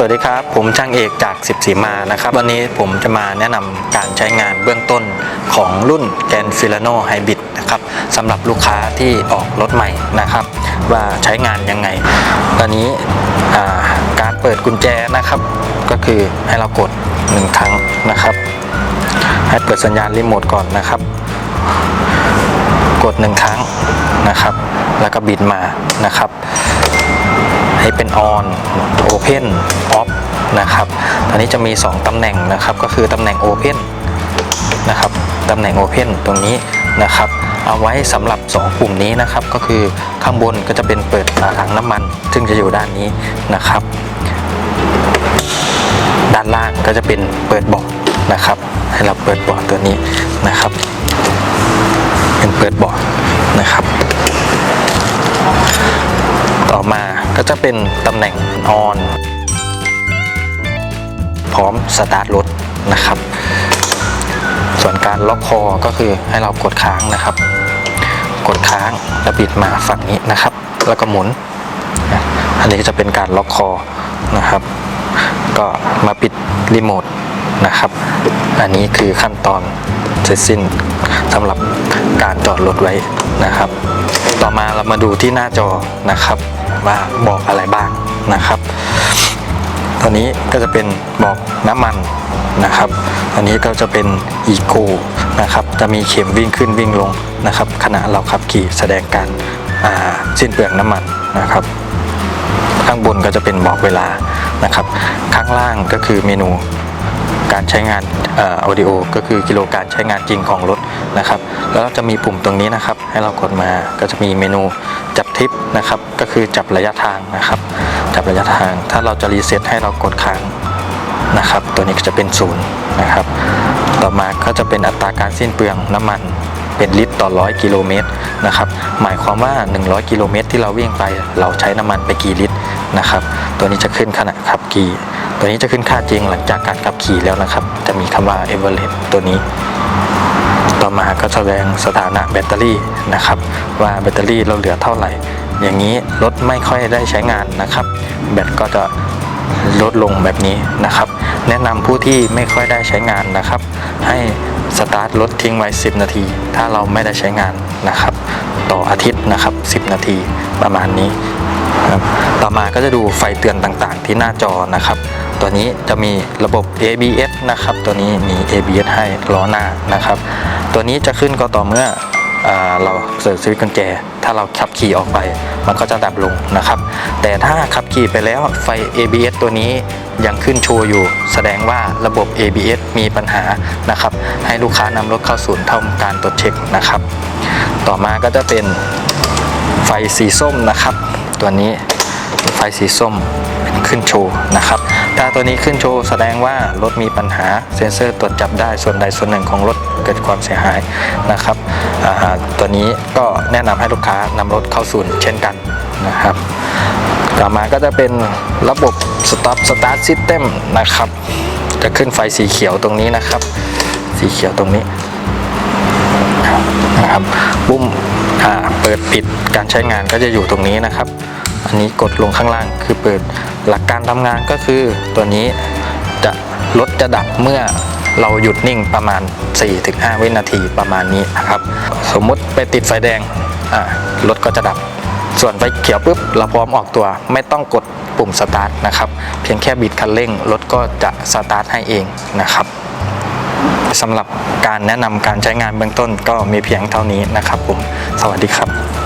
สวัสดีครับ ผมช่างเอกจาก10สีมานะครับ วันนี้ผมจะมาแนะนำการใช้งานเบื้องต้นของรุ่นแกนฟิลาโนไฮบริดนะครับสำหรับลูกค้าที่ออกรถใหม่นะครับ ว่าใช้งานยังไง ตอนนี้การเปิดกุญแจนะครับ ก็คือให้เรากดหนึ่งครั้งนะครับ ให้เปิดสัญญาณรีโมทก่อนนะครับ กดหนึ่งครั้งนะครับ แล้วก็บิดมานะครับ ให้เป็น on open off นะครับตอนนี้จะมี 2ตำแหน่งนะครับ ก็คือตำแหน่ง open นะครับตำแหน่ง open ตรงนี้นะครับ เอาไว้สำหรับ2ปุ่มนี้นะครับ ก็คือข้างบนก็จะเป็นเปิดฝาถังน้ำมัน ซึ่งจะอยู่ด้านนี้นะครับ ด้านล่างก็จะเป็นเปิดเบาะนะครับ ให้เราเปิดเบาะตัวนี้นะครับ เป็นเปิดเบาะนะครับ ต่อมา ก็จะเป็นตำแหน่ง on พร้อมสตาร์ทรถนะครับ ส่วนการล็อกคอก็คือให้เรากดค้างนะครับ กดค้างแล้วบิดมาฝั่งนี้นะครับ แล้วก็หมุน อันนี้จะเป็นการล็อกคอนะครับ ก็มาปิดรีโมทนะครับ อันนี้คือขั้นตอนเสร็จสิ้นสำหรับการจอดรถไว้นะครับ ต่อมาเรามาดูที่หน้าจอนะครับว่าบอกอะไรบ้างนะครับตอนนี้ก็จะเป็นบอกน้ำมันนะครับอันนี้ก็จะเป็นอีโคนะครับ จะมีเข็มวิ่งขึ้นวิ่งลงนะครับ ขณะเราขับขี่แสดงการสิ้นเปลืองน้ำมันนะครับ ข้างบนก็จะเป็นบอกเวลานะครับ ข้างล่างก็คือเมนู การใช้งานเออดิโอก็คือกิโลการใช้งานจริงของรถนะครับ แล้วจะมีปุ่มตรงนี้นะครับ ให้เรากดมาก็จะมีเมนูจับทิปนะครับ ก็คือจับระยะทางนะครับ จับระยะทาง ถ้าเราจะรีเซ็ตให้เรากดค้างนะครับ ตัวนี้ก็จะเป็นศูนย์นะครับ ต่อมาก็จะเป็นอัตราการสิ้นเปลืองน้ำมันเป็นลิตรต่อร้อยกิโลเมตรนะครับหมายความว่า 100 กิโลเมตรที่เราวิ่งไป เราใช้น้ำมันไปกี่ลิตรนะครับ ตัวนี้จะขึ้นขณะขับขี่ ตัวนี้จะขึ้นค่าจริงหลังจากการขับขี่แล้วนะครับ จะมีคำว่า average ตัวนี้ ต่อมาก็แสดงสถานะแบตเตอรี่นะครับ ว่าแบตเตอรี่เราเหลือเท่าไหร่ อย่างนี้รถไม่ค่อยได้ใช้งานนะครับ แบตก็จะลดลงแบบนี้นะครับ แนะนำผู้ที่ไม่ค่อยได้ใช้งานนะครับ ให้สตาร์ทรถทิ้งไว้ 10 นาที ถ้าเราไม่ได้ใช้งานนะครับ ต่ออาทิตย์นะครับ 10 นาทีประมาณนี้ ครับ ต่อมาก็จะดูไฟเตือนต่างๆ ที่หน้าจอนะครับ ตัวนี้จะมีระบบ ABS นะครับ ตัวนี้มี ABS ให้ล้อหน้านะครับ ตัวนี้จะขึ้นก็ต่อเมื่ออเราเสิร์ฟสวิตช์กุญแจ ถ้าเราขับขี่ออกไป มันก็จะดับลงนะครับ แต่ถ้าขับขี่ไปแล้วไฟ ABS ตัวนี้ยังขึ้นโชว์อยู่ แสดงว่าระบบ ABS มีปัญหานะครับ ให้ลูกค้านำรถเข้าศูนย์ทำการตรวจเช็คนะครับ ต่อมาก็จะเป็นไฟสีส้มนะครับ ตัวนี้ไฟสีส้มขึ้นโชว์นะครับ ถ้าตัวนี้ขึ้นโชว์แสดงว่ารถมีปัญหาเซ็นเซอร์ตรวจจับได้ส่วนใดส่วนหนึ่งของรถเกิดความเสียหายนะครับ ตัวนี้ก็แนะนำให้ลูกค้านำรถเข้าศูนย์เช่นกันนะครับ ต่อมาก็จะเป็นระบบ Stop Start System นะครับ จะขึ้นไฟสีเขียวตรงนี้นะครับ สีเขียวตรงนี้ นะครับปุ่มอ่าเปิดปิดการใช้งานก็จะอยู่ตรงนี้นะครับ อันนี้กดลงข้างล่างคือเปิดหลักการทำงานก็คือตัวนี้จะรถจะดับเมื่อเราหยุดนิ่งประมาณ 4-5 วินาทีประมาณนี้นะครับ สมมุติไปติดไฟแดงอ่ารถก็จะดับ ส่วนไฟเขียวปุ๊บเราพร้อมออกตัว ไม่ต้องกดปุ่มสตาร์ทนะครับ เพียงแค่บิดคันเร่งรถก็จะสตาร์ทให้เองนะครับสำหรับ การแนะนำการใช้งานเบื้องต้นก็มีเพียงเท่านี้นะครับผม สวัสดีครับ